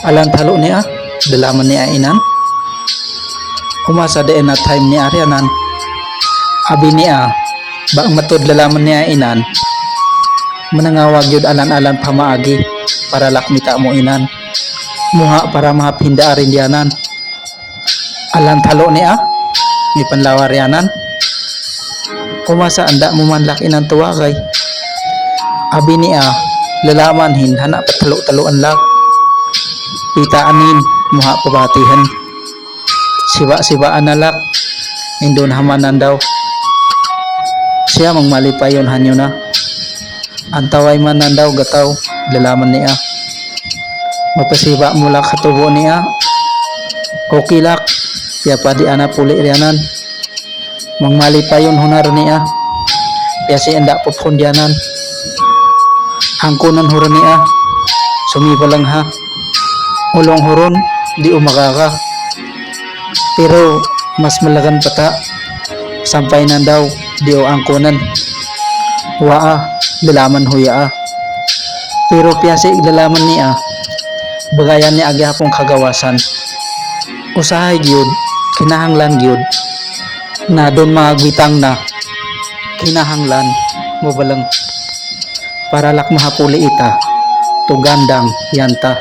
Alan talo niya, dalaman niya inan. Umasa de na time ni Arianan. Abi niya, bang matod lalaman niya inan. Manangawag yun alan-alan pamaagi para lakmita mo inan. Muha para mahapinda rin dianan. Alan talo niya, may panlawar yanan. Kumasa anda mo man laki ng tuwagay. Abi niya, lalaman hin hanap patalo-taloan lang. Pitaanin, muha pabatihan. Siwa-siwaan na lak, indon hamanan daw. Siya mangmalipay yun hanyo na. Antaway man nan gataw, lalaman niya. Mapasiba mo lak katubo niya. Okay lak, pa di ana puli riyanan. Mangmalipay yun hunar niya. Kaya si pupundianan. Hangkunan huron niya. Sumiba lang ha. Ulong huron, di umakaka. Pero mas malagan pata. Sampay nan daw, di o angkunan. Waa, lalaman huya ah. Pero piyasi lalaman niya. Bagayan ni agi hapong kagawasan. Usahay gyud, kinahanglan gyud. Na doon magwitang na. Kinahanglan, mo balang para lakmahapuli ita. Tugandang yanta.